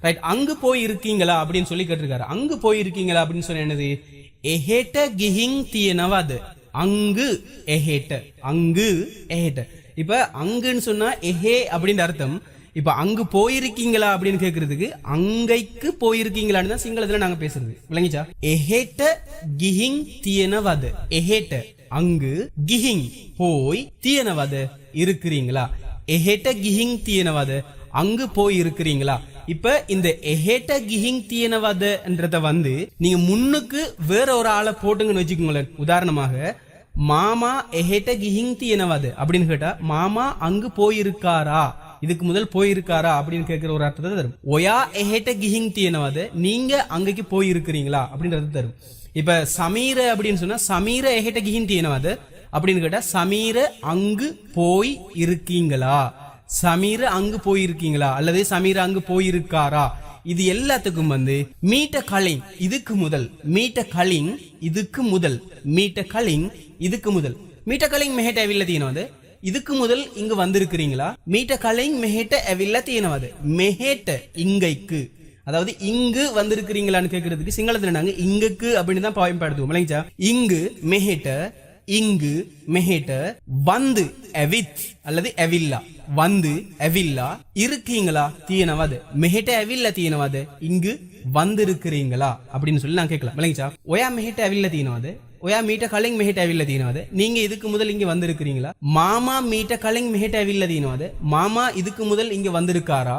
Right அங்கு போய் இருக்கீங்களா அப்படின்னு சொல்லி கேட்டிருக்காரு. அங்கு போய் இருக்கீங்களா அப்படின்னு சொன்ன என்னது? எஹேட்ட கிஹிங் தியனவாது அங்கு எஹேட்ட. அங்கு எஹேட்ட. இப்ப அங்குன்னு சொன்னா எஹே அப்படின்னு அர்த்தம். இப்ப அங்கு போயிருக்கீங்களா அப்படின்னு கேக்குறதுக்கு அங்கைக்கு போயிருக்கீங்களான்னு தான் சிங்களத்துல நாங்க பேசுறது. விளங்கிச்சா? எஹேட்ட கிஹிங் தியனவாது எஹேட்ட. அங்கு கிஹிங் போய் தியனவாது இருக்கிறீங்களா? எஹேட்ட கிஹிங் தியனவாது அங்கு போய் இருக்கிறீங்களா இப்ப இந்த எஹேட்ட கிஹிங் தீனவதன்றத வந்து நீங்க முன்னுக்கு வேற ஒரு ஆளை போட்டுங்கன்னு வச்சுக்கோங்களேன். உதாரணமாக மாமா எஹேட்ட கிஹிங் தீனவது அப்படின்னு கேட்டா மாமா அங்கு போயிருக்காரா? இதுக்கு முதல் போயிருக்காரா அப்படின்னு கேட்கிற ஒரு அர்த்தத்தை தரும். ஒயா எஹேட்ட கிஹிங் தீனவது நீங்க அங்கக்கு போயிருக்கிறீங்களா? அப்படின்றது தரும். இப்ப சமீர அப்படின்னு சொன்னா சமீர எஹேட்ட கிஹிங் தீனவது அப்படின்னு கேட்டா சமீர அங்கு போய் இருக்கீங்களா? சமீர அங்கு போயிருக்கீங்களா? அல்லது சமீர அங்கு போயிருக்காரா? இது எல்லாத்துக்கும் வந்து மீட்ட கலிங் இதுக்கு முதல் மீட்ட கலிங் இதுக்கு முதல் மீட்ட கலிங் இதுக்கு முதல். மீட்ட கலிங் மெஹேட்ட எவில்ல தீனவது இதுக்கு முதல் இங்கு வந்திருக்கிறீங்களா? மீட்ட கலிங் மெஹேட்ட எவில்ல தீனவது மெஹேட்ட இங்கைக்கு. அதாவது இங்கு வந்திருக்கிறீங்களான்னு கேட்கறதுக்கு சிங்களத்துல நாங்க இங்குக்கு அப்படின்னு தான் பயன்படுத்துவோம். இல்லைங்களா? இங்கு மெஹேட்ட இங்கு மெஹேட்ட வந்து எவித் அல்லது எவில்லா. வந்து எவில்லா. இருக்கீங்களா? தீனவாது மெஹேட்ட எவில்ல தீனவாது இங்கு வந்திருக்கிறீங்களா? அப்படின்னு சொல்லி நான் கேட்கலாம். விளங்கிச்சா? ஒயா மெஹேட்ட எவில்ல தீனவாது ஒயா மீட்ட கலிங் மெஹேட்ட எவில்ல தீனவாது நீங்க இதுக்கு முதல் இங்க வந்திருக்கிறீங்களா? மாமா மீட்ட கலிங் மெஹேட்ட எவில்ல தீனவாது மாமா இதுக்கு முதல் இங்க வந்திருக்காரா?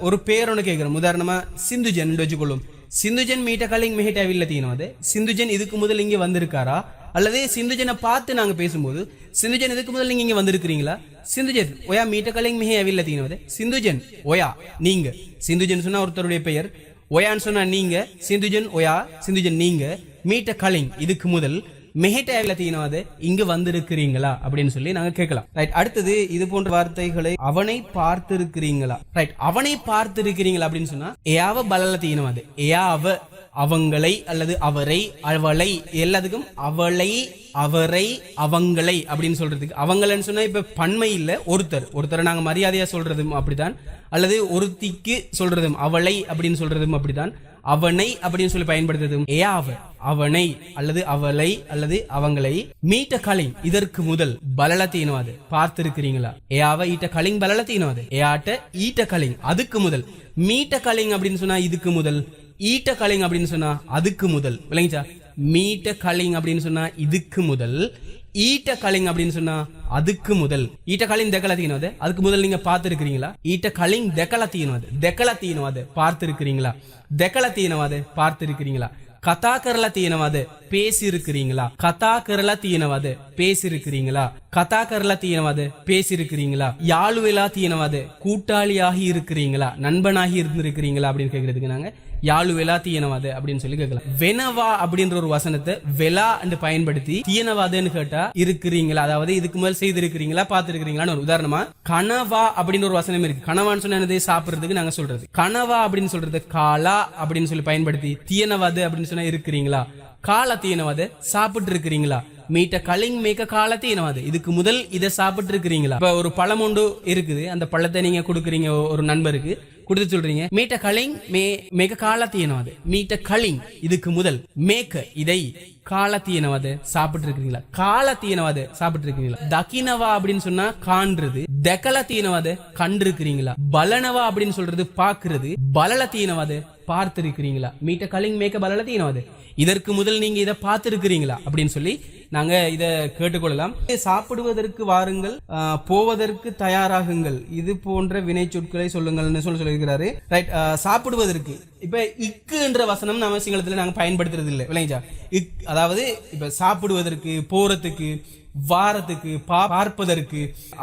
ஒரு பேர் ஒன்று கேட்கிறோம் உதாரணமா சிந்துஜன் வச்சுக்கொள்ளும். சிந்துஜன் மீட்ட கலிங் மெஹேட்ட அவில்ல தீனவாது. சிந்துஜன் இதுக்கு முதல் இங்கே வந்திருக்காரா? அல்லது சிந்துஜனை பார்த்து நாங்கள் பேசும்போது சிந்துஜன் இதுக்கு முதல் நீங்கள் இங்கே வந்திருக்கிறீங்களா? சிந்துஜன் ஒயா மீட்ட கலிங் மிக அவில்ல தீனவது. சிந்துஜன் ஒயா நீங்க. சிந்துஜன் சொன்னா ஒருத்தருடைய பெயர். ஒயான்னு சொன்னா நீங்க. சிந்துஜன் ஒயா சிந்துஜன் நீங்க. மீட்ட கலிங் இதுக்கு முதல் மெஹேட்ட அவில்ல இங்க வந்திருக்கிறீங்களா? அப்படின்னு சொல்லி நாங்க கேட்கலாம். ரைட் அடுத்தது இது போன்ற வார்த்தைகளை அவனை பார்த்திருக்கிறீங்களா? ரைட் அவனை பார்த்திருக்கிறீங்களா அப்படின்னு சொன்னா ஏயாவ பலல தீனவாது ஏயாவ அவங்களை அல்லது அவரை அவளை எல்லாத்துக்கும் அவளை அவரை அவங்களை அப்படின்னு சொல்றதுக்கு. அவங்களன்னு சொன்னா இப்ப பன்மை இல்லை ஒருத்தர். ஒருத்தரை நாங்க மரியாதையா சொல்றதும் அப்படிதான் அல்லது ஒருத்திக்கு சொல்றதும் அவளை அப்படின்னு சொல்றதும் அப்படிதான் அவனை அப்படின்னு சொல்லி பயன்படுத்துறதும் ஏயாவ அவனை அல்லது அவளை அல்லது அவங்களை மீட்ட கலிங் இதற்கு முதல் பலலத்தீனவாது பார்த்திருக்கிறீங்களா? ஏ அவ ஈட்ட கலிங் பலலத்தீனவாது ஏ ஆட்ட ஈட்ட கலிங் அதுக்கு முதல். மீட்ட கலிங் அப்படின்னு சொன்னா இதுக்கு முதல். ஈட்ட கலிங் அப்படின்னு சொன்னா அதுக்கு முதல். விளங்கிச்சா? மீட்ட கலிங் அப்படின்னு சொன்னா இதுக்கு முதல். ஈட்ட கலிங் அப்படின்னு சொன்னா அதுக்கு முதல். ஈட்ட கலிங் தெக்கல அதுக்கு முதல் நீங்க பார்த்துருக்கிறீங்களா? ஈட்ட கலிங் தெக்கல அது. தெக்கல அது. பார்த்திருக்கிறீங்களா? தெக்கல அது. பார்த்திருக்கிறீங்களா? கதா கரல தீனவாது பேசி இருக்கிறீங்களா கதா கரல தீனவாது பேசி இருக்கிறீங்களா கதா கரல தீனவாது பேசி இருக்கிறீங்களா தீனவாது கூட்டாளியாகி இருக்கிறீங்களா? நண்பனாகி இருந்திருக்கிறீங்களா? அப்படின்னு கேக்குறதுக்கு நாங்க யாழு வெலா தீயனவாது அப்படின்னு சொல்லி கேட்கலாம். வெனவா அப்படின்ற ஒரு வசனத்தை வெலா என்று பயன்படுத்தி தீயனவாதுன்னு கேட்டா இருக்கிறீங்களா? அதாவது இதுக்கு முதல் செய்திருக்கிறீங்களா? பார்த்துருக்கிறீங்களான்னு ஒரு உதாரணமா கனவா அப்படின்னு ஒரு வசனம் இருக்கு. கனவான்னு சொன்னா என்னது? சாப்பிடுறதுக்கு நாங்க சொல்றது. கனவா அப்படின்னு சொல்றது காலா அப்படின்னு சொல்லி பயன்படுத்தி தீயனவாது அப்படின்னு சொன்னா இருக்கிறீங்களா? கால தீயனவாது சாப்பிட்டு இருக்கிறீங்களா மீட்ட கலிங் மேக்க காலத்தை இனவாது இதுக்கு முதல் இதை சாப்பிட்டு இருக்கிறீங்களா இப்ப ஒரு பழம் ஒன்று இருக்குது. அந்த பழத்தை நீங்க கொடுக்குறீங்க ஒரு நண்பருக்கு. கொடுத்து சொல்றீங்க மீட்ட கலிங் மே மேக காலத்தீனவாது மீட்ட கலிங் இதுக்கு முதல். மேக்க இதை காலத்தீனவாது சாப்பிட்டு இருக்கீங்களா காலத்தீனவாது சாப்பிட்டு இருக்கீங்களா தக்கினவா அப்படின்னு சொன்னா காண்றது. தெக்கல தீனவாது கண்டு இருக்கிறீங்களா பலனவா அப்படின்னு சொல்றது பாக்குறது பலல பார்த்திருக்கிறீங்களா பார்த்து இருக்கிறீங்களா மீட்ட கலிங் மேக்க பலல இதற்கு முதல் நீங்க இதை பார்த்திருக்கிறீங்களா? அப்படின்னு சொல்லி நாங்க இத கேட்டுக்கொள்ளலாம். சாப்பிடுவதற்கு வாருங்கள் போவதற்கு தயாராகுங்கள். இது போன்ற வினை சொற்களை சொல்லுங்கள்னு சொல்லி சொல்லியிருக்கிறாரு. ரைட் சாப்பிடுவதற்கு. இப்ப இக்குன்ற வசனம் நம்ம சிங்களத்துல நாங்க பயன்படுத்துறது இல்லை விளைஞ்சா இக் அதாவது இப்ப சாப்பிடுவதற்கு போறதுக்கு வாரத்துக்கு பா- பார்ப்பதற்கு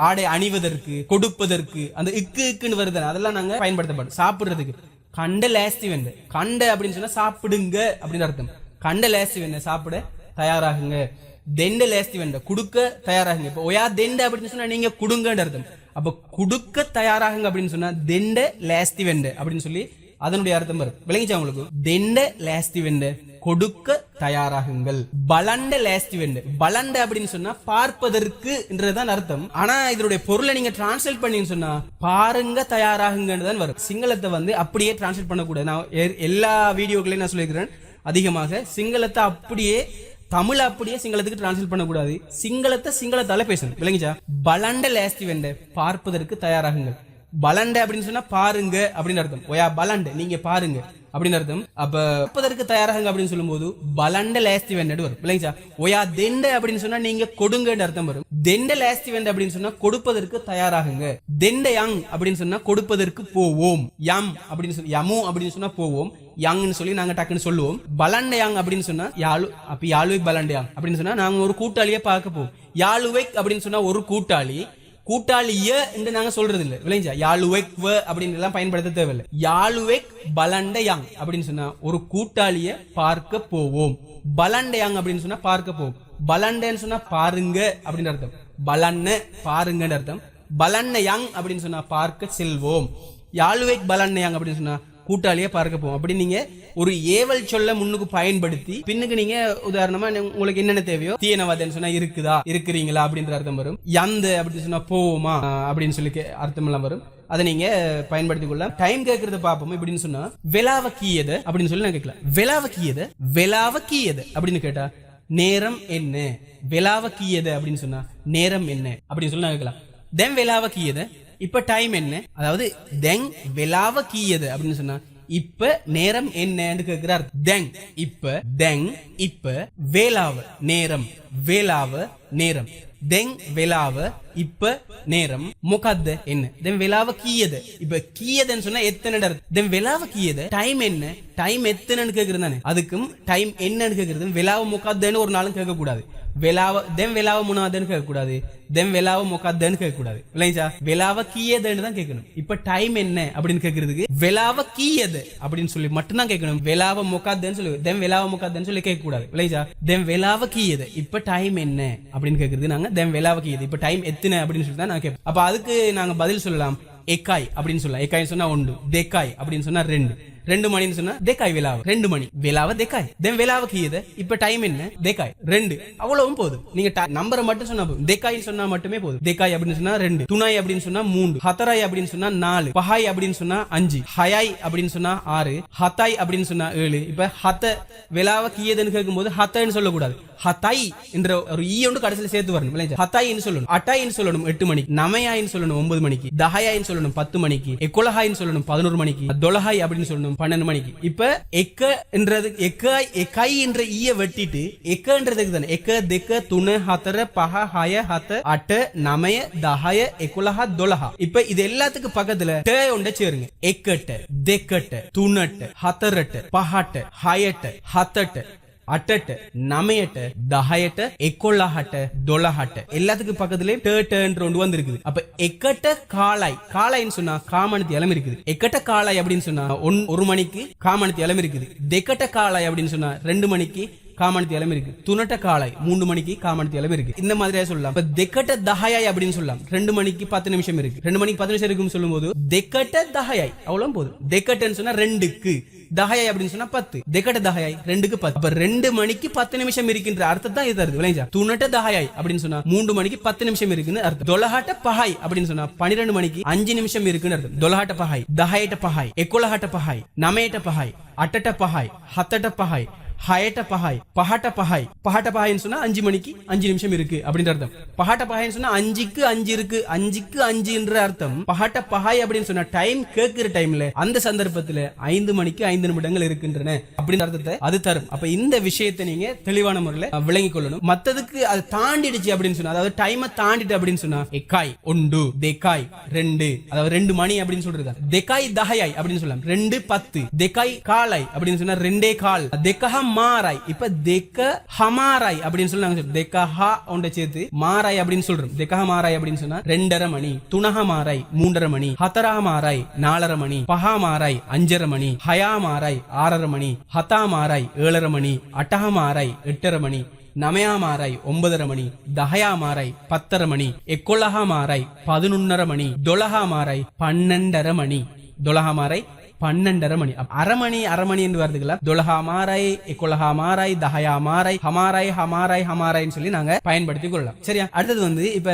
ஆடை அணிவதற்கு கொடுப்பதற்கு அந்த இக்கு இக்குன்னு வருது அதெல்லாம் நாங்க பயன்படுத்தப்படும் சாப்பிடுறதுக்கு. கண்ட லேஸ்தி வேண்டு கண்ட அப்படின்னு சொன்னா சாப்பிடுங்க அப்படின்னு அர்த்தம். கண்ட லேஸ்தி வெந்த சாப்பிட தயாராகுங்க. தெண்ட லேஸ்தி வேண்ட குடுக்க தயாராகுங்க. இப்போ ஒயா தெண்ட அப்படின்னு சொன்னா நீங்க கொடுங்கன்ற அர்த்தம். அப்ப குடுக்க தயாராகுங்க அப்படின்னு சொன்னா தெண்ட லேஸ்தி வெண்ட அப்படின்னு சொல்லி அதனுடைய அர்த்தம் வரும். விளங்கிச்சா உங்களுக்கு? தெண்ட லேஸ்தி வெண்ட கொடுக்க தயாராகுங்கள். பலண்ட லேஸ்டி வெண்டு. பலண்ட அப்படின்னு சொன்னா பார்ப்பதற்குன்றதுதான் அர்த்தம். ஆனா இதனுடைய பொருளை நீங்க டிரான்ஸ்லேட் பண்ணீங்கன்னு சொன்னா பாருங்க தயாராகுங்கன்னு தான் வரும். சிங்களத்தை வந்து அப்படியே டிரான்ஸ்லேட் பண்ணக்கூடாது. நான் எ- எல்லா வீடியோக்களையும் நான் சொல்லியிருக்கிறேன். அதிகமாக சிங்களத்தை அப்படியே தமிழ் அப்படியே சிங்களத்துக்கு டிரான்ஸ்லேட் பண்ணக்கூடாது. சிங்களத்தை சிங்களத்தால பேசணும். விளங்கிச்சா? பலண்ட லேஸ்தி வெண்ட. பார்ப்பதற்கு தயாராகுங்கள். பலண்ட அப்படின்னு சொன்னா பாருங்க அப்படின்னு அர்த்தம். ஒயா பலண்ட நீங்க பாருங்க அப்படின்னு அர்த்தம். அப்ப பார்ப்பதற்கு தயாராகுங்க அப்படின்னு சொல்லும்போது பலண்ட லேஸ்தி வெண்டடு வரும். இல்லைங்களா? ஒயா தெண்ட அப்படின்னு சொன்னா நீங்க கொடுங்கன்னு அர்த்தம் வரும். தெண்ட லேஸ்தி வெண்ட அப்படின்னு சொன்னா கொடுப்பதற்கு தயாராகுங்க. தெண்ட யங் அப்படின்னு சொன்னா கொடுப்பதற்கு போவோம். யம் அப்படின்னு சொல்லி யமு அப்படின்னு சொன்னா போவோம். யங்னு சொல்லி நாங்க டக்குன்னு சொல்லுவோம். பலண்ட யங் அப்படின்னு சொன்னா யாழு அப்ப யாழுவை பலண்ட யாங் அப்படின்னு சொன்னா நாங்க ஒரு கூட்டாளியை பார்க்க போவோம். யாழுவை அப்படின்னு சொன்னா ஒரு கூட்டாளி கூட்டாளிய என்று நாங்க சொல்றது இல்ல விளைஞ்சா? யாழுவேக் வ அப்படின்னு எல்லாம் பயன்படுத்த தேவையில்லை. யாழுவேக் பலண்ட யாங் அப்படின்னு சொன்னா ஒரு கூட்டாளிய பார்க்க போவோம். பலண்ட யாங் அப்படின்னு சொன்னா பார்க்க போவோம். பலண்டன்னு சொன்னா பாருங்க அப்படின்னு அர்த்தம். பலன்னு பாருங்கன்னு அர்த்தம். பலண்ண யாங் அப்படின்னு சொன்னா பார்க்க செல்வோம். யாழுவேக் பலண்ண யாங் அப்படின்னு சொன்னா கூட்டாளியா பார்க்க போவோம். அப்படி நீங்க ஒரு ஏவல் சொல்ல முன்னுக்கு பயன்படுத்தி பின்னுக்கு நீங்க உதாரணமா நீ- உங்களுக்கு என்னென்ன தேவையோ தீயனவாதன்னு சொன்னா இருக்குதா இருக்கிறீங்களா அப்படின்ற அர்த்தம் வரும். எந்த அப்படின்னு சொன்னா போவோமா அப்படின்னு சொல்லி கே- அர்த்தம் எல்லாம் வரும். அதை நீங்க பயன்படுத்திக் கொள்ள டைம் கேட்கறத பார்ப்போம்? இப்படின்னு சொன்னா வெலாவ கீயது அப்படின்னு சொல்லி நான் கேட்கலாம் வெலாவ கீயது வெலாவ கீயது அப்படின்னு கேட்டா நேரம் என்ன? வெலாவ கீயது அப்படின்னு சொன்னா நேரம் என்ன? அப்படின்னு சொல்லி நான் கேட்கலாம். தென் வெலாவ கீயது இப்ப டைம் என்ன? அதாவது தெங் வெலாவ கீயது அப்படின்னு சொன்னா இப்ப நேரம் என்னன்னு கேக்குறார் தெங் இப்ப தெங் இப்ப வேலாவ நேரம். வேலாவ நேரம். தெங் வெலாவ இப்ப நேரம். முகத்த என்ன? தென் வெலாவ கீயது. இப்ப கீயதுன்னு சொன்னா எத்தனை தென் வெலாவ கீயது டைம் என்ன? டைம் எத்தனைன்னு கேக்குறது தானே. அதுக்கும் டைம் என்னன்னு கேக்குறது வெலாவ முகாத்தன்னு ஒரு நாளும் கேட்க கூடாது வெலாவ தென் வெலாவ முனாதன்னு கேட்க தென் வெலாவ முகாத்தன்னு கேட்க கூடாது இல்லைங்களா வெலாவ கீயதுன்னு தான் கேட்கணும் இப்ப டைம் என்ன அப்படின்னு கேக்குறதுக்கு வெலாவ கீயது அப்படின்னு சொல்லி மட்டும் தான் கேட்கணும் வெலாவ முகாத்தன்னு சொல்லி தென் வெலாவ முகாத்தன்னு சொல்லி கேட்க கூடாது இல்லைங்களா தென் வெலாவ கீயது இப்ப டைம் என்ன அப்படின்னு கேட்கறது நாங்க தென் வெலாவ கீயது இப்ப டைம் எத்தனை அப்படின்னு சொல்லி தான் நான் கேட்போம் அப்ப அதுக்கு நாங்க பதில் சொல்லலாம். எக்காய் அப்படின்னு சொல்லலாம். எக்காய் சொன்னா ஒன்று தெக்காய் அப்படின்னு சொன்னா ரெண்டு. ரெண்டு மணின்னு சொன்னா தேக்காய் விழாவ ரெண்டு மணி. விழாவ தேக்காய். தென் விழாவ கீயது இப்ப டைம் என்ன? தேக்காய். ரெண்டு. அவ்வளவும் போதும். நீங்க நம்பரை மட்டும் சொன்னா போதும். தேக்காய் சொன்னா மட்டுமே போதும். தேக்காய் அப்படின்னு சொன்னா ரெண்டு. துணாய் அப்படின்னு சொன்னா மூன்று. ஹத்தராய் அப்படின்னு சொன்னா நாலு. பஹாய் அப்படின்னு சொன்னா அஞ்சு. ஹயாய் அப்படின்னு சொன்னா ஆறு. ஹத்தாய் அப்படின்னு சொன்னா ஏழு. இப்ப ஹத்த விழாவ கீயதுன்னு கேட்கும்போது ஹத்தன்னு சொல்லக்கூடாது. ஹத்தாய் என்ற ஒரு ஈ ஒன்று கடைசியில் சேர்த்து வரணும். இல்லையா? ஹத்தாயின்னு சொல்லணும். அட்டாயின்னு சொல்லணும் எட்டு மணிக்கு. நமையாயின்னு சொல்லணும் ஒன்பது மணிக்கு. தஹாயின்னு சொல்லணும் பத்து மணிக்கு. எக்கொலஹாயின்னு சொல்லணும் பதினோரு மணிக்கு. தொலஹாய் அப்படின்னு சொல்லணும் பன்னெண்டு மணிக்கு. இப்ப எக்க என்றது எக்காய் எக்காய் என்ற ஈய வெட்டிட்டு எக்கன்றதுக்கு தானே. எக்க தெக்க துணு ஹத்தர பஹ ஹய ஹத்த அட்ட நமய தஹய எக்குலஹா தொலஹா. இப்ப இது எல்லாத்துக்கும் பக்கத்துல ட ஒண்ட சேருங்க. எக்கட்ட தெக்கட்ட துணட்ட ஹத்தரட்ட பஹட்ட ஹயட்ட ஹத்தட்ட අටට නමයට දහයට එකොල්ලාහට දොළහට எல்லாத்துக்கும் பக்கத்துலயே டேர்ன்ற ஒன்று வந்திருக்குது அப்ப எக்கட்ட காளாய் காளாய்ன்னு சொன்னா காமனத்து இளம் இருக்குது எக்கட்ட காளாய் அப்படின்னு சொன்னா ஒன் ஒரு மணிக்கு காமனத்து இளம் இருக்குது தெக்கட்ட காளாய் அப்படின்னு சொன்னா ரெண்டு மணிக்கு காமனத்து இளம் இருக்கு துணட்ட காளாய் மூணு மணிக்கு காமனத்து இளம் இருக்கு இந்த மாதிரியா சொல்லலாம் இப்ப தெக்கட்ட தஹயாய் அப்படின்னு சொல்லலாம் ரெண்டு மணிக்கு பத்து நிமிஷம் இருக்கு ரெண்டு மணிக்கு பத்து நிமிஷம் இருக்குன்னு சொல்லும்போது தெக்கட்ட தஹயாய் அவ்வளவு போதும் தெக்கட்டன்னு சொன்னா ரெண்டுக்கு தஹாய் அப்படின்னு சொன்னா பத்து. தெக்கட்ட தஹாய் ரெண்டுக்கு பத்து. அப்ப ரெண்டு மணிக்கு பத்து நிமிஷம் இருக்கின்ற அர்த்தம் தான் இது தருது விளைஞ்சா துணட்ட தஹாய் அப்படின்னு சொன்னா மூன்று மணிக்கு பத்து நிமிஷம் இருக்குன்னு அர்த்தம். தொலஹாட்ட பஹாய் அப்படின்னு சொன்னா பன்னிரெண்டு மணிக்கு அஞ்சு நிமிஷம் இருக்குன்னு அர்த்தம். தொலஹாட்ட பஹாய் தஹாயிட்ட பஹாய் எக்கொலஹாட்ட பஹாய் நமையட்ட பஹாய் அட்டட்ட பஹாய் ஹத்தட்ட பஹாய் ஹயட்ட பஹாய் பஹாட்ட பஹாய். பஹாட்ட பஹாய்னு சொன்னா அஞ்சு மணிக்கு அஞ்சு நிமிஷம் இருக்கு அப்படின்ற அர்த்தம். பஹாட்ட பஹாய்னு சொன்னா அஞ்சுக்கு அஞ்சு இருக்கு அஞ்சுக்கு அஞ்சுன்ற அர்த்தம். பஹாட்ட பஹாய் அப்படின்னு சொன்னா டைம் கேட்கிற டைம்ல அந்த சந்தர்ப்பத்துல ஐந்து மணிக்கு ஐந்து நிமிடங்கள் இருக்கின்றன அப்படின்ற அர்த்தத்தை அது தரும். அப்ப இந்த விஷயத்தை நீங்க தெளிவான முறையில விளங்கிக் கொள்ளணும். மத்ததுக்கு அது தாண்டிடுச்சு அப்படின்னு சொன்னா அதாவது டைமை தாண்டிட்டு அப்படின்னு சொன்னா எக்காய் ஒன்று தெக்காய் ரெண்டு அதாவது ரெண்டு மணி அப்படின்னு சொல்றது தெக்காய் தஹயாய் அப்படின்னு சொல்லலாம். ரெண்டு பத்து. தெக்காய் காலாய் அப்படின்னு சொன்னா ரெண்டே கால். தெக்கஹ மாராய் இப்ப தெக்க ஹமாராய் அப்படின்னு சொல்லி நாங்க தெக்க தெக்கஹா ஒன்றை சேர்த்து மாராய் அப்படின்னு சொல்றோம். தெக்கஹ மாராய் அப்படின்னு சொன்னா ரெண்டரை மணி துணக மாராய் மூன்றரை மணி ஹத்தரா மாராய் நாலரை மணி பஹா மாராய் அஞ்சரை மணி ஹயா மாராய் ஆறரை மணி ஹதா மாராய் ஏழரை மணி அட்டஹ மாராய் எட்டரை மணி நமயா மாறாய் ஒன்பதரை மணி தஹயா மாறாய் பத்தரை மணி எக்கொலஹா மாறாய் பதினொன்னரை மணி தொலஹா மாறாய் பன்னெண்டரை மணி. தொலஹா மாறாய் பன்னெண்டரை மணி. அரை மணி அரை மணி என்று வருதுங்களா தொலஹா மாராய் எக்கொலஹா மாராய் தஹயா மாராய் ஹமாராய் ஹமாராய் ஹமாராய்ன்னு சொல்லி நாங்க பயன்படுத்திக் கொள்ளலாம். சரியா? அடுத்தது வந்து இப்ப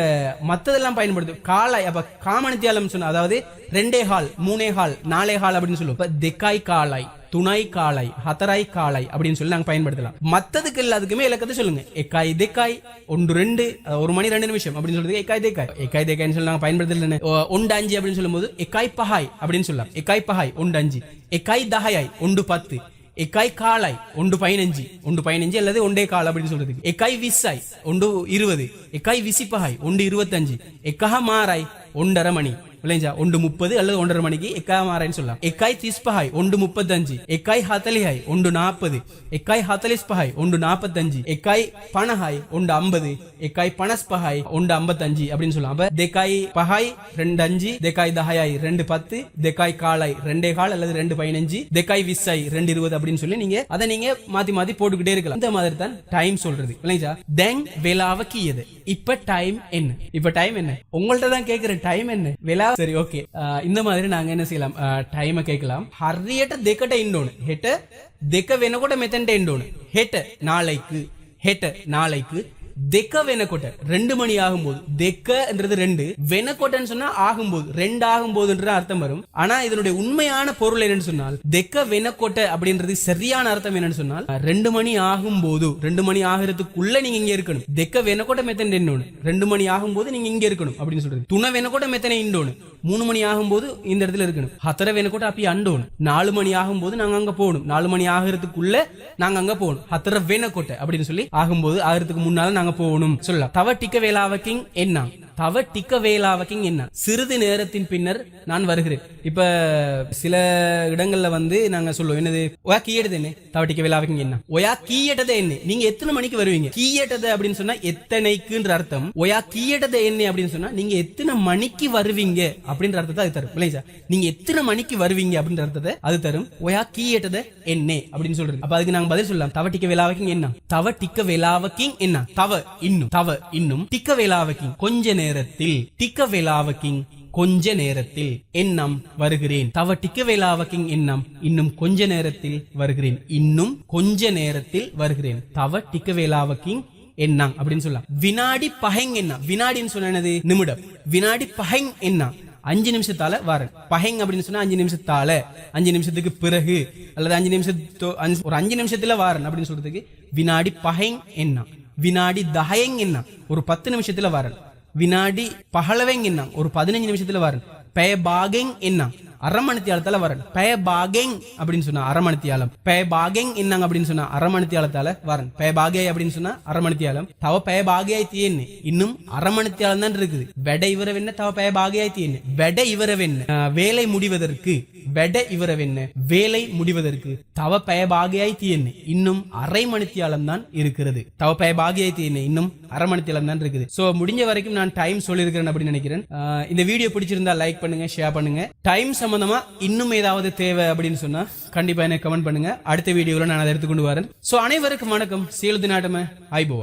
மத்ததெல்லாம் பயன்படுத்தும். காலை அப்ப காமணித்தியாலம் சொன்ன அதாவது ரெண்டே ஹால் மூணே ஹால் நாலே ஹால் அப்படின்னு சொல்லுவோம். திக்காய் தெக்காய் காலாய் துணை காலை ஹத்தராய் காலை அப்படின்னு சொல்லி நாங்கள் பயன்படுத்தலாம். மத்ததுக்கு எல்லாத்துக்குமே இலக்கத்தை சொல்லுங்க. எக்காய் தெக்காய் ஒன்று ரெண்டு ஒரு மணி ரெண்டு நிமிஷம் அப்படின்னு சொல்றது எக்காய் தேக்காய். எக்காய் தெக்காய்னு சொல்லி நாங்கள் பயன்படுத்தல ஒன்று அஞ்சு அப்படின்னு சொல்லும்போது எக்காய் பஹாய் அப்படின்னு சொல்லலாம். எக்காய் பஹாய் ஒன்று அஞ்சு. எக்காய் தஹாய் ஒன்று பத்து. எக்காய் காலாய் ஒன்று பதினஞ்சு. ஒன்று பதினஞ்சு அல்லது ஒன்றே கால் அப்படின்னு சொல்றதுக்கு. எக்காய் விசாய் ஒன்று இருபது. எக்காய் விசிப்பஹாய் ஒன்று இருபத்தஞ்சு. எக்காக மாறாய் ஒன்றரை மணி. விளைஞ்சா ஒன்று முப்பது அல்லது ஒன்றரை மணிக்கு எக்காய் மாறேன்னு சொல்லலாம். எக்காய் தீஸ்பஹாய் ஒன்று முப்பத்தஞ்சு. எக்காய் ஹத்தலிஹாய் ஒன்று நாற்பது. எக்காய் ஹத்தலிஸ்பஹாய் ஒன்று நாற்பத்தஞ்சு. எக்காய் பணஹாய் ஒன்று ஐம்பது. எக்காய் பணஸ்பஹாய் ஒன்று ஐம்பத்தஞ்சு அப்படின்னு சொல்லலாம். அப்ப தெக்காய் பஹாய் ரெண்டு அஞ்சு. தெக்காய் தஹாய் ரெண்டு பத்து. தெக்காய் காலாய் ரெண்டே கால் அல்லது ரெண்டு பதினஞ்சு. தெக்காய் விசாய் ரெண்டு இருபது அப்படின்னு சொல்லி நீங்க அதை நீங்க மாத்தி மாத்தி போட்டுக்கிட்டே இருக்கலாம். இந்த மாதிரி தான் டைம் சொல்றது. இல்லைங்களா தெங் வேலாவ கீயது. இப்ப டைம் என்ன? இப்ப டைம் என்ன? உங்கள்ட்ட தான் கேக்குறேன் டைம் என்ன? வேலா சரி ஓகே இந்த மாதிரி நாங்க என்ன செய்யலாம் ටයිම கேக்கலாம் හරියට දෙකට ඉන්න ඕනේ හෙට දෙක වෙනකොට මෙතෙන්ට එන්න ඕනේ හෙට நாளைக்கு හෙට நாளைக்கு தெக்க வெனக்கோட்டை ரெண்டு மணி ஆகும்போது தெக்கன்றது ரெண்டு வெனக்கோட்டைன்னு சொன்னா ஆகும்போது ரெண்டு ஆகும்போதுன்ற அர்த்தம் வரும் ஆனா இதனுடைய உண்மையான பொருள் என்னன்னு சொன்னால் தெக்க வெனக்கோட்டை அப்படின்றது சரியான அர்த்தம் என்னன்னு சொன்னால் ரெண்டு மணி ஆகும்போது ரெண்டு மணி ஆகிறதுக்குள்ள நீங்க இங்க இருக்கணும் தெக்க வெனக்கோட்டை மெத்தன் என்னொன்னு ரெண்டு மணி ஆகும்போது நீங்க இங்க இருக்கணும் அப்படின்னு சொல்றது துணை வெனக்கோட்டை மெத்தனை இன்னொன்னு மூணு மணி ஆகும்போது இந்த இடத்துல இருக்கணும் ஹத்தர வெனக்கோட்டை அப்படி அண்டோணும் நாலு மணி ஆகும்போது நாங்க அங்க போகணும் நாலு மணி ஆகிறதுக்குள்ள நாங்க அங்க போகணும் ஹத்தர வெனக்கோட்டை அப்படின்னு சொல்லி ஆகும்போது ஆகிறதுக்கு முன்னால நாங்க போகணும். சொல்லலாம் தவ டிக்க வேலாவக்கிங் என்ன தவ டிக்க வேலாவக்கிங் என்ன சிறிது நேரத்தின் பின்னர் நான் வருகிறேன். இப்ப சில இடங்கள்ல வந்து நாங்க சொல்லுவோம் என்னது? ஒயா கீயட்டது என்ன? தவ டிக்க வேலாவக்கிங் என்ன ஒயா கீயட்டது என்ன? நீங்க எத்தனை மணிக்கு வருவீங்க? கீயட்டது அப்படின்னு சொன்னா எத்தனைக்குன்ற அர்த்தம். ஒயா கீயட்டது என்ன அப்படின்னு சொன்னா நீங்க எத்தனை மணிக்கு வருவீங்க அப்படின்ற அர்த்தத்தை அது தரும். இல்லையா நீங்க எத்தனை மணிக்கு வருவீங்க அப்படின்ற அர்த்தத்தை அது தரும். ஒயா கீயட்டது என்ன? அப்படின்னு சொல்றது. அப்ப அதுக்கு நாங்க பதில் சொல்லலாம். தவ டிக்க வேலாவக்கிங் என்ன தவ டிக்க வேலாவக்கிங் என்ன தவ இன்னும் தவ இன்னும் டிக்க வேலாவக்கிங் கொஞ்ச நேரம் நேரத்தில் டிக்க வேலாவக்கிங் கொஞ்ச நேரத்தில் எண்ணம் வருகிறேன். தவ டிக்க வேலாவக்கிங் எண்ணம் இன்னும் கொஞ்ச நேரத்தில் வருகிறேன். இன்னும் கொஞ்ச நேரத்தில் வருகிறேன். தவ டிக்க வேலாவக்கிங் என்ன அப்படின்னு சொல்லலாம். வினாடி பஹெங் என்ன வினாடின்னு சொன்ன என்னது? நிமிடம். வினாடி பஹெங் என்ன அஞ்சு நிமிஷத்தால வரேன். பஹெங் அப்படின்னு சொன்னா அஞ்சு நிமிஷத்தால. அஞ்சு நிமிஷத்துக்கு பிறகு அல்லது அஞ்சு நிமிஷத்தோ ஒரு அஞ்சு நிமிஷத்துல வாரன் அப்படின்னு சொல்றதுக்கு வினாடி பஹெங் என்ன வினாடி தஹயங் என்ன ஒரு பத்து நிமிஷத்துல வரேன். வினாடி பஹளவெங் என்ன ஒரு பதினஞ்சு நிமிஷத்துல வரேன் பே பாகெங் என்ன அரமணித்தியாலத்தால வரேன். பே பாகேங் அப்படின்னு சொன்னா அரமணித்தியாலம் பே பாகேங் என்னங்க அப்படின்னு சொன்னா அரை வரன். வரேன் பே பாகே அப்படின்னு சொன்னா அரமணித்தியாலம் தவ பே பாகையாய் தீயன்னு இன்னும் அரமணித்தியாலம் தான் இருக்குது. வெட இவரவென்ன? தவ பே பாகையாய் தீயன்னு வெட இவரவென்ன? வேலை முடிவதற்கு. வெட இவரவென்ன? வேலை முடிவதற்கு. தவ பய பாகையாய் தீயன்னு இன்னும் அரை மணித்தியாலம் தான் இருக்கிறது. தவ பய பாகையாய் தீயன்னு இன்னும் அரை மணித்தியாலம் தான் இருக்குது. சோ முடிஞ்ச வரைக்கும் நான் டைம் சொல்லியிருக்கிறேன் அப்படின்னு நினைக்கிறேன். இந்த வீடியோ பிடிச்சிருந்தா லைக் பண்ணுங்க ஷேர் பண்ணுங்க. டைம் சம்பந்தமா இன்னும் ஏதாவது தேவை அப்படின்னு சொன்னா கண்டிப்பா எனக்கு கமெண்ட் பண்ணுங்க. அடுத்த வீடியோல நான் அதை எடுத்துக்கொண்டு வரேன். சோ அனைவருக்கும் வணக்கம். சீலத்து நாட்டமே ஐபோவா